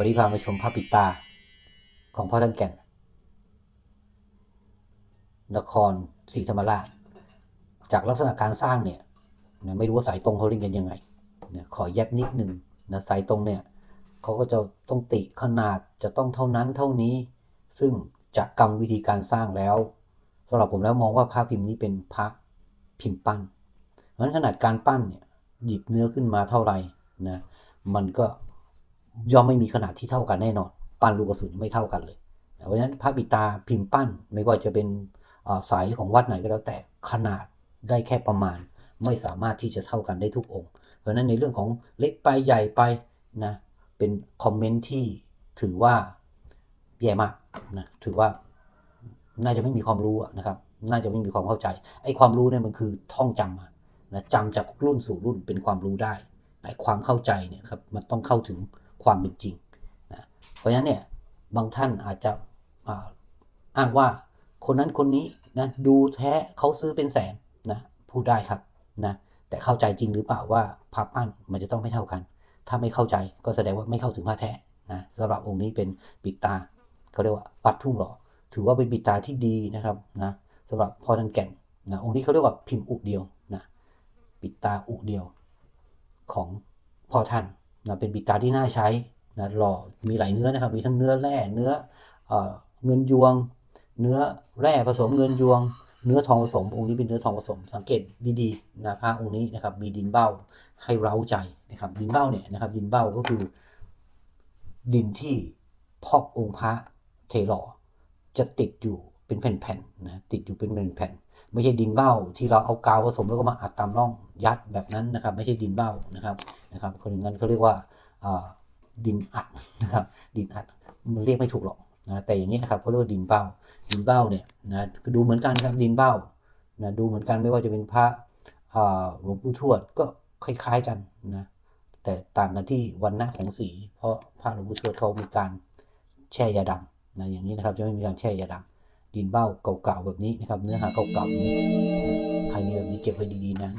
วันนี้พามาชมภาพปิดตาของพ่อท่านแก่น นครศรีธรรมราช จากลักษณะการสร้างเนี่ยนะไม่รู้ว่าสายตรงเขาเรียนกันยังไงนะขอแยบนิดนึงนะสายตรงเนี่ยเขาก็จะต้องติขนาดจะต้องเท่านั้นเท่านี้ ซึ่งจากกรรมวิธีการสร้างแล้วสำหรับผมแล้วมองว่าพระพิมพ์นี้เป็นพระพิมพ์ปั้นเพราะฉะนั้นขนาดการปั้นเนี่ยหยิบเนื้อขึ้นมาเท่าไหร่นะมันก็ ย่อมไม่มีขนาดที่เท่ากันแน่นอนปั้นลูกกระสุนไม่เท่ากันเลยเพราะฉะนั้นพระปิดตาพิมพ์ปั้นไม่ว่าจะเป็นสายของวัดไหนก็แล้วแต่ขนาดได้แค่ประมาณ ไม่สามารถที่จะเท่ากันได้ทุกองค์ เพราะฉะนั้นในเรื่องของเล็กไปใหญ่ไปนะเป็นคอมเมนต์ที่ถือว่าแย่มากนะถือว่าน่าจะไม่มีความรู้นะครับ น่าจะไม่มีความเข้าใจ ไอ้ความรู้เนี่ยมันคือท่องจำมานะจำจากรุ่นสู่รุ่นเป็นความรู้ได้ แต่ความเข้าใจเนี่ยครับมันต้องเข้าถึง ความเป็นจริงนะเพราะฉะนั้นเนี่ยบางท่านอาจจะอ้างว่าคนนั้นคนนี้นะดูแท้เขาซื้อเป็นแสนนะพูดได้ครับนะแต่เข้าใจจริงหรือเปล่าว่าพระปั้นมันจะต้องไม่เท่ากัน ถ้าไม่เข้าใจก็แสดงว่าไม่เข้าถึงพระแท้นะสำหรับองค์นี้เป็นปิดตาเขาเรียกว่าปัดทุ่งหล่อถือว่าเป็นปิดตาที่ดีนะครับนะสำหรับพ่อท่านแก่นนะองค์นี้เขาเรียกว่าพิมพ์อุเดียวนะปิดตาอุเดียวของพ่อท่าน นะเป็นปิดตาที่น่าใช้นะหล่อมีหลายเนื้อนะครับ มีทั้งเนื้อแร่เนื้อเอ่อเงินยวง เนื้อแร่ผสมเงินยวง เนื้อทองผสม องค์นี้เป็นเนื้อทองผสม สังเกตดีๆนะพระองค์นี้นะครับ มีดินเบ้าให้เร้าใจนะครับ ดินเบ้าเนี่ยนะครับ ดินเบ้าก็คือดินที่พอกองค์พระเทหล่อจะติดอยู่เป็นแผ่นๆนะติดอยู่เป็นแผ่นๆไม่ใช่ดินเบ้าที่เราเอากาวผสมแล้วก็มาอัดตามร่องยัดแบบนั้นนะครับ ไม่ใช่ดินเบ้านะครับนะครับคนอย่างนั้นเขาเรียกว่าดินอัดนะครับดินอัดมันเรียกไม่ถูกหรอกนะแต่อย่างนี้นะครับเขาเรียกว่าดินเบ้า ดินเบ้าเนี่ยนะดูเหมือนกันครับดินเบ้านะดูเหมือนกันไม่ว่าจะเป็นพระหลวงปู่ทวดก็คล้ายๆกันนะแต่ต่างกันที่วันหน้าของสี เพราะพระหลวงปู่ทวดเขามีการแช่ยาดำนะอย่างนี้นะครับจะไม่มีการแช่ยาดำดินเบ้าเก่าๆแบบนี้นะครับ เนื้อหาเก่าๆนี้ใครมีแบบนี้เก็บไว้ดีๆนะ